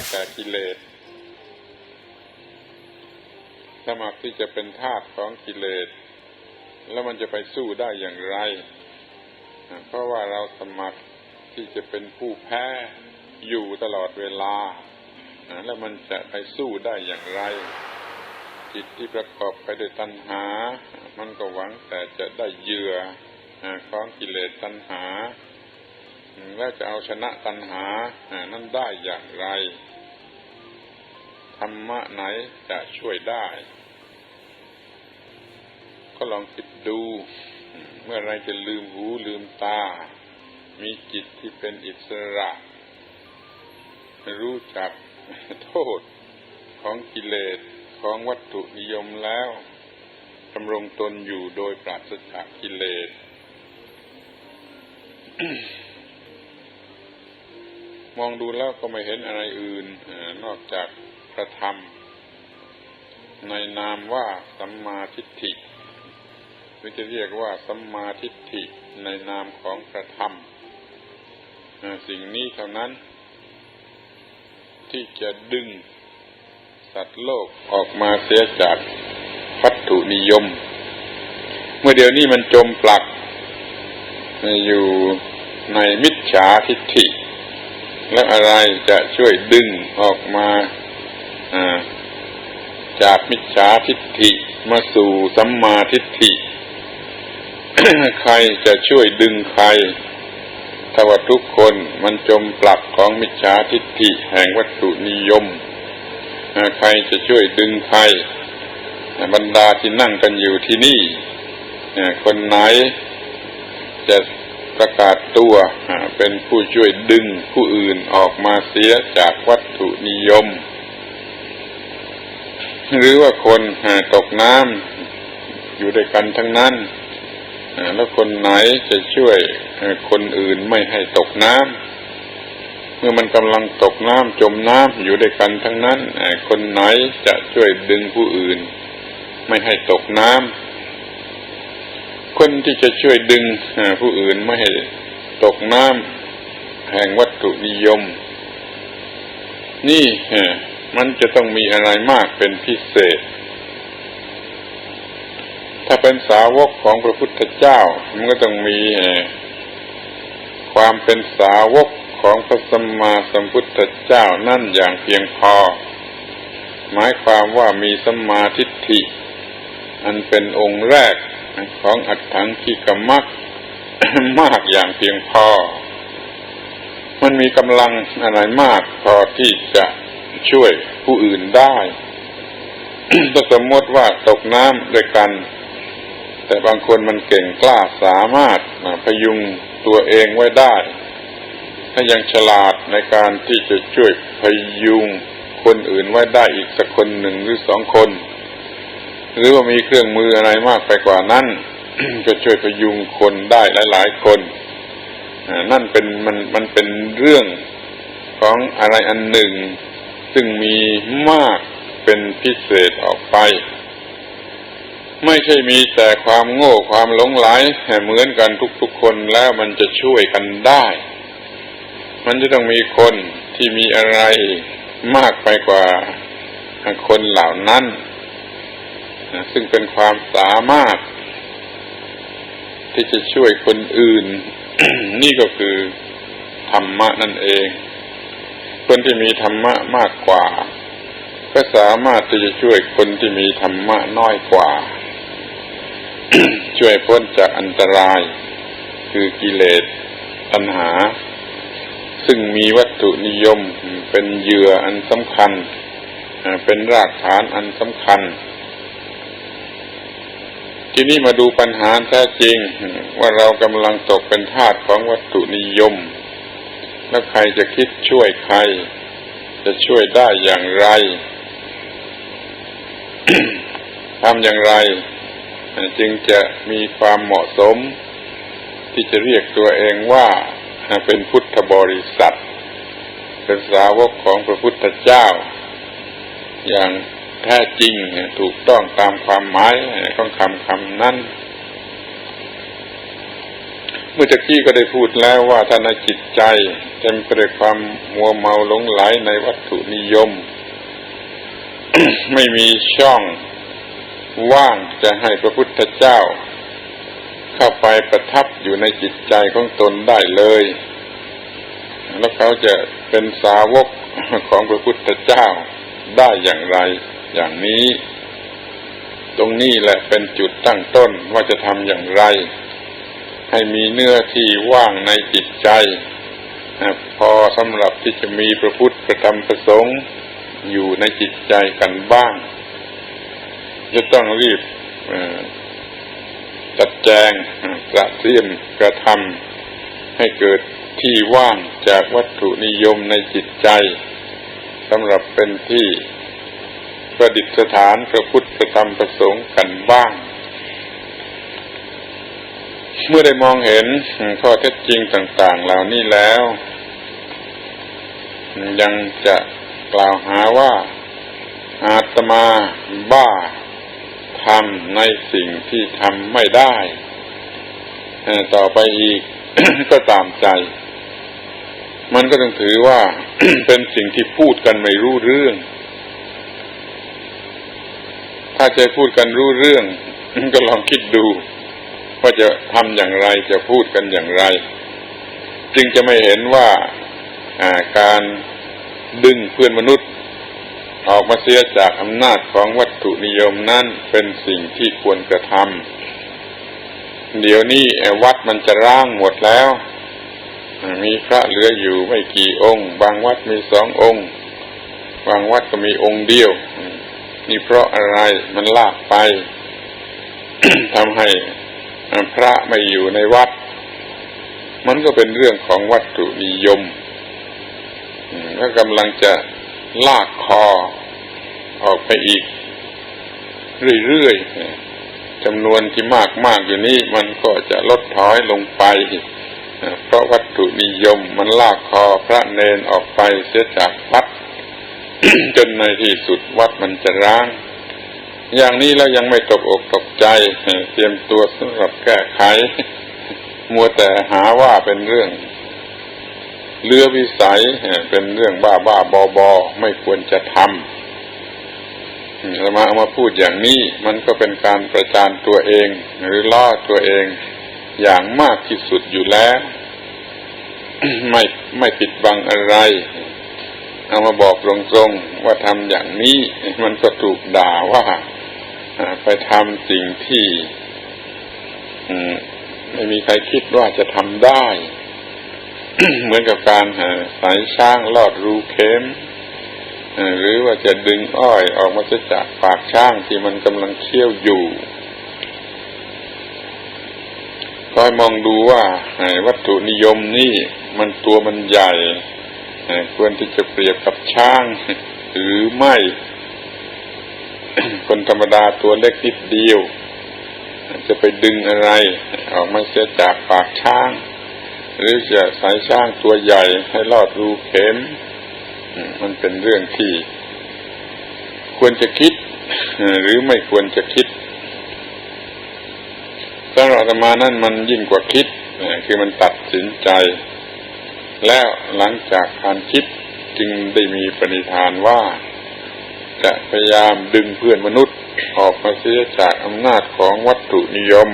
ายแพ้แก่กิเลสสมัครที่จะเป็นทาสของกิเลส แล้วมันจะไปสู้ได้อย่างไร เพราะว่าเราสมัครที่จะเป็นผู้แพ้อยู่ตลอดเวลา แล้วมันจะไปสู้ได้อย่างไร จิตที่ประกอบไปด้วยตัณหา มันก็หวังแต่จะได้เหยื่อของกิเลสตัณหา แล้วจะเอาชนะตัณหานั้นได้อย่างไร ธรรมะไหนจะช่วยได้ ก็ลองคิดดู เมื่อไรจะลืมหูลืมตา มีจิตที่เป็นอิสระ รู้จักโทษของกิเลสของวัตถุนิยมแล้วดำรงตนอยู่โดยปราศจากกิเลส มองดูแล้วก็ไม่เห็นอะไรอื่นนอกจากพระธรรม ในนามว่าสัมมาทิฏฐิหรือจะเรียกว่าสัมมาทิฏฐิในนามของพระธรรมสิ่งนี้เท่านั้น ที่จะดึงสัตว์โลกออกมาเสียจากวัตถุนิยม เมื่อเดี๋ยวนี้มันจมปลัก อยู่ในมิจฉาทิฏฐิ แล้วอะไรจะช่วยดึงออกมาจากมิจฉาทิฏฐิมาสู่สัมมาทิฏฐิ ใครจะช่วยดึงใครถ้าว่าทุกคนมันจมปลักของมิจฉาทิฏฐิแห่งวัตถุนิยม ใครจะช่วยดึงใครบรรดาที่นั่งกันอยู่ที่นี่ คนไหนจะ ประกาศตัวเป็นผู้ช่วยดึงผู้อื่นออกมาเสียจากวัตถุนิยม หรือว่าคนตกน้ำอยู่ด้วยกันทั้งนั้นแล้วคนไหนจะช่วยคนอื่นไม่ให้ตกน้ำเมื่อมันกำลังตกน้ำจมน้ำอยู่ด้วยกันทั้งนั้นคนไหนจะช่วยดึงผู้อื่น ไม่ให้ตกน้ำ นที่จะช่วยดึงผู้อื่นไม่ให้ตกน้ำแห่งวัตถุนิยม นี่มันจะต้องมีอะไรมากเป็นพิเศษ ถ้าเป็นสาวกของพระพุทธเจ้า มันก็ต้องมีความเป็นสาวกของพระสัมมาสัมพุทธเจ้านั่นอย่างเพียงพอ หมายความว่ามีสัมมาทิฏฐิ อันเป็นองค์แรก ของอัตถังคิกำมักมากอย่างเพียงพอ มันมีกำลังอะไรมากพอที่จะช่วยผู้อื่นได้ถ้าสมมติว่าตกน้ำด้วยกัน แต่บางคนมันเก่งกล้าสามารถพยุงตัวเองไว้ได้ ถ้ายังฉลาดในการที่จะช่วยพยุงคนอื่นไว้ได้อีกสักคนหนึ่งหรือสองคน หรือว่ามีเครื่องมืออะไรมากไปกว่านั้นจะช่วยพยุงคนได้หลาย ๆ คนนั่นเป็นมันมันเป็นเรื่องของอะไรอันหนึ่ง ซึ่งมีมากเป็นพิเศษออกไป ไม่ใช่มีแต่ความโง่ความหลงไหลเหมือนกันทุก ๆ คนแล้วมันจะช่วยกันได้ มันจะต้องมีคนที่มีอะไรมากไปกว่าคนเหล่านั้น ซึ่งเป็นความสามารถ ที่จะช่วยคนอื่น นี่ก็คือธรรมะนั่นเอง คนที่มีธรรมะมากกว่า ก็สามารถที่จะช่วยคนที่มีธรรมะน้อยกว่า ช่วยพ้นจากอันตราย คือกิเลสตัณหา ซึ่งมีวัตถุนิยมเป็นเหยื่ออันสำคัญ เป็นรากฐานอันสำคัญ ทีนี้มาดูปัญหาแท้จริง ว่าเรากำลังตกเป็นทาสของวัตถุนิยม แล้วใครจะคิดช่วยใคร จะช่วยได้อย่างไรทำอย่างไร จึงจะมีความเหมาะสม ที่จะเรียกตัวเองว่าเป็นพุทธบริษัทเป็นสาวกของพระพุทธเจ้า อย่าง แท้จริงถูกต้องตามความหมายของคำคำนั้น เมื่อตะกี้ก็ได้พูดแล้วว่าถ้าในจิตใจเต็มไปด้วยความมัวเมาหลงไหลในวัตถุนิยม ไม่มีช่องว่างจะให้พระพุทธเจ้า เข้าไปประทับอยู่ในจิตใจของตนได้เลย แล้วเขาจะเป็นสาวกของพระพุทธเจ้าได้อย่างไร อย่างนี้ ตรงนี้แหละเป็นจุดตั้งต้นว่าจะทำอย่างไร ให้มีเนื้อที่ว่างในจิตใจ พอสำหรับที่จะมีพระพุทธประธรรมประสงค์อยู่ในจิตใจกันบ้าง จะต้องรีบจัดแจงกระเตรียมกระทำให้เกิดที่ว่างจากวัตถุนิยมในจิตใจสำหรับเป็นที่ ประดิษฐานพระพุทธธรรมประสงค์กันบ้าง เมื่อได้มองเห็นข้อเท็จจริงต่าง ๆ เหล่านี้แล้ว ยังจะกล่าวหาว่าอาตมาบ้าทำในสิ่งที่ทำไม่ได้ ต่อไปอีก ก็ตามใจ มันก็ต้องถือว่าเป็นสิ่งที่พูดกันไม่รู้เรื่อง ถ้าจะพูดกันรู้เรื่อง ก็ลองคิดดูว่าจะทำอย่างไรจะพูดกันอย่างไร จึงจะไม่เห็นว่าการดึงเพื่อนมนุษย์ ออกมาเสียจากอำนาจของวัตถุนิยมนั้นเป็นสิ่งที่ควรกระทำเดี๋ยวนี้วัดมันจะร่างหมดแล้ว มีพระเหลืออยู่ไม่กี่องค์ บางวัดมีสององค์ บางวัดก็มีองค์เดียว นี่เพราะอะไรมันลากไปทำให้พระไม่อยู่ในวัด มันก็เป็นเรื่องของวัตถุนิยมก็กำลังจะลากคอออกไปอีก เรื่อยๆจำนวนที่มากมากอยู่นี่มันก็จะลดถอยลงไป เพราะวัตถุนิยมมันลากคอพระเนนออกไปเสียจากวัด จนในที่สุดวัดมันจะร้าง อย่างนี้แล้วยังไม่ตกอกตกใจ เตรียมตัวสำหรับแก้ไข มัวแต่หาว่าเป็นเรื่องเลือวิสัยเป็นเรื่องบ้าบ้าบอบอไม่ควรจะทำเรามาเอามาพูดอย่างนี้มันก็เป็นการประจานตัวเอง หรือล่อตัวเองอย่างมากที่สุดอยู่แล้ว ไม่ไม่ปิดบังอะไร เอามาบอกตรงๆว่าทำอย่างนี้มันก็ถูกด่าว่าไปทำสิ่งที่ไม่มีใครคิดว่าจะทำได้ เหมือนกับการสายช้างลอดรูเข็มหรือว่าจะดึงอ้อยออกมาจากปากช้างที่มันกำลังเคี้ยวอยู่คอยมองดูว่าวัตถุนิยมนี่มันตัวมันใหญ่ ควรที่จะเปรียบกับช้าง หรือไม่ คนธรรมดาตัวเล็กนิดเดียว จะไปดึงอะไร ออกมาเสียจากปากช้าง หรือจะสายช่างตัวใหญ่ให้ลอดรูเข็ม มันเป็นเรื่องที่ ควรจะคิด หรือไม่ควรจะคิดสำหรับธรรมานั่นมันยิ่งกว่าคิด คือมันตัดสินใจ แล้วหลังจากการคิดจึงได้มีปณิธานว่า จะพยายามดึงเพื่อนมนุษย์ออกมาเสียจากอำนาจของวัตถุนิยม